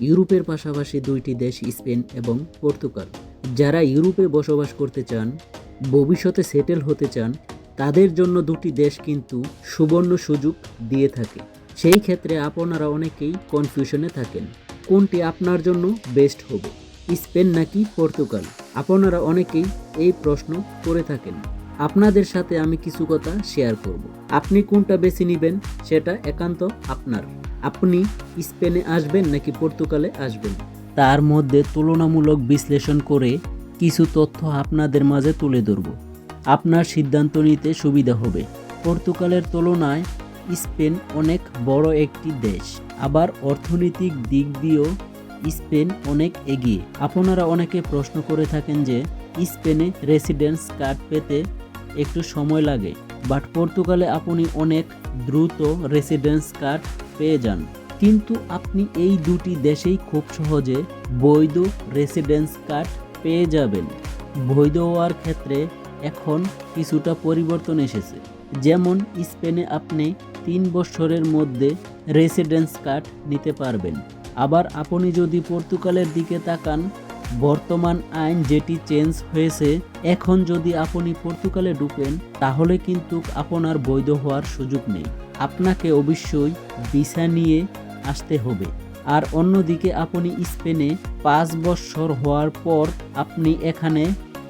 ইউরোপের পাশাপাশি দুইটি দেশ, স্পেন এবং পর্তুগাল। যারা ইউরোপে বসবাস করতে চান, ভবিষ্যতে সেটেল হতে চান, তাদের জন্য দুটি দেশ কিন্তু সুবর্ণ সুযোগ দিয়ে থাকে। সেই ক্ষেত্রে আপনারা অনেকেই কনফিউশনে থাকেন, কোনটি আপনার জন্য বেস্ট হবে, স্পেন নাকি পর্তুগাল? আপনারা অনেকেই এই প্রশ্ন করে থাকেন। আপনাদের সাথে আমি কিছু কথা শেয়ার করব। আপনি কোনটা বেছে নেবেন, সেটা একান্ত আপনার। আপনি স্পেনে আসবেন নাকি পর্তুগালে আসবেন? তার মধ্যে তুলনামূলক বিশ্লেষণ করে কিছু তথ্য আপনাদের মাঝে তুলে ধরব। আপনার সিদ্ধান্ত নিতে সুবিধা হবে। পর্তুগালের তুলনায় স্পেন অনেক বড় একটি দেশ। আবার অর্থনৈতিক দিক দিয়েও স্পেন অনেক এগিয়ে। আপনারা অনেকে প্রশ্ন করে থাকেন যে, স্পেনে রেসিডেন্স কার্ড পেতে একটু সময় লাগে, বাট পর্তুগালে আপনি অনেক দ্রুত রেসিডেন্স কার্ড পেয়ে যান। কিন্তু আপনি এই দুটি দেশেই খুব সহজে বৈধ রেসিডেন্স কার্ড পেয়ে যাবেন। বৈধ হওয়ার ক্ষেত্রে এখন কিছুটা পরিবর্তন এসেছে। যেমন স্পেনে আপনি তিন বছরের মধ্যে রেসিডেন্স কার্ড নিতে পারবেন। আবার আপনি যদি পর্তুগালের দিকে তাকান বর্তমান আইন যেটি চেঞ্জ হয়েছে, এখন যদি আপনি পর্তুগালে ঢুকেন, তাহলে কিন্তু আপনার বৈধ হওয়ার সুযোগ নেই। আপনাকে অবশ্যই ভিসা নিয়ে আসতে হবে। আর অন্যদিকে আপনি স্পেনে পাঁচ বছর হওয়ার পর আপনি এখানে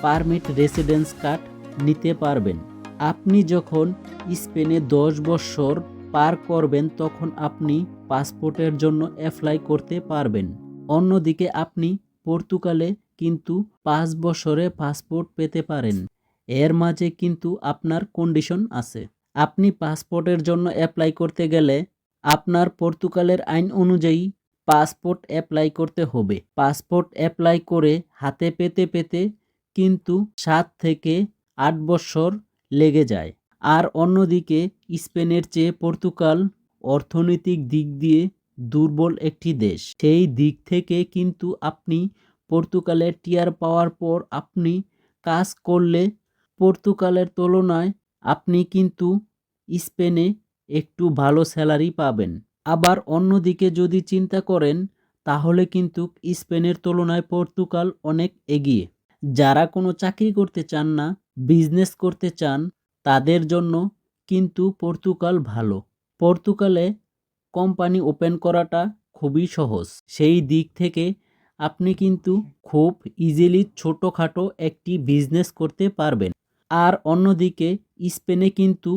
পারমিট রেসিডেন্স কার্ড নিতে পারবেন। আপনি যখন স্পেনে দশ বছর পার করবেন, তখন আপনি পাসপোর্টের জন্য অ্যাপ্লাই করতে পারবেন। অন্যদিকে আপনি পর্তুগালে কিন্তু পাঁচ বছরে পাসপোর্ট পেতে পারেন। এর মাঝে কিন্তু আপনার কন্ডিশন আছে। আপনি পাসপোর্টের জন্য অ্যাপ্লাই করতে গেলে আপনার পর্তুগালের আইন অনুযায়ী পাসপোর্ট অ্যাপ্লাই করতে হবে। পাসপোর্ট অ্যাপ্লাই করে হাতে পেতে পেতে কিন্তু সাত থেকে আট বছর লেগে যায়। আর অন্যদিকে স্পেনের চেয়ে পর্তুগাল অর্থনৈতিক দিক দিয়ে দুর্বল একটি দেশ। সেই দিক থেকে কিন্তু আপনি পর্তুগালের টিয়ার পাওয়ার পর আপনি কাজ করলে পর্তুগালের তুলনায় আপনি কিন্তু স্পেনে একটু ভালো স্যালারি পাবেন। আবার অন্যদিকে যদি চিন্তা করেন, তাহলে কিন্তু স্পেনের তুলনায় পর্তুগাল অনেক এগিয়ে। যারা কোনো চাকরি করতে চান না, বিজনেস করতে চান, তাদের জন্য কিন্তু পর্তুগাল ভালো। পর্তুগালে কোম্পানি ওপেন করাটা খুবই সহজ। সেই দিক থেকে আপনি কিন্তু খুব ইজিলি ছোটোখাটো একটি বিজনেস করতে পারবেন। আর অন্যদিকে, স্পেনে কিন্তু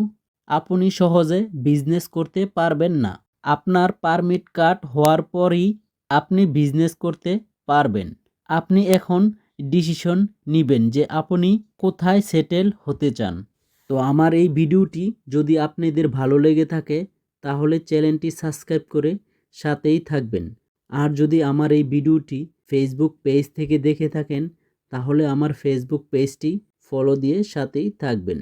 আপনি সহজে বিজনেস করতে পারবেন না। আপনার পারমিট কার্ড হওয়ার পরই আপনি বিজনেস করতে পারবেন। আপনি এখন ডিসিশন নেবেন যে আপনি কোথায় সেটেল হতে চান। তো আমার এই ভিডিওটি যদি আপনাদের ভালো লেগে থাকে তাহলে চ্যানেলটি সাবস্ক্রাইব করে সাথেই থাকবেন। আর যদি আমার এই ভিডিওটি ফেসবুক পেজ থেকে দেখে থাকেন, তাহলে আমার ফেসবুক পেজটি ফলো দিয়ে সাথেই থাকবেন।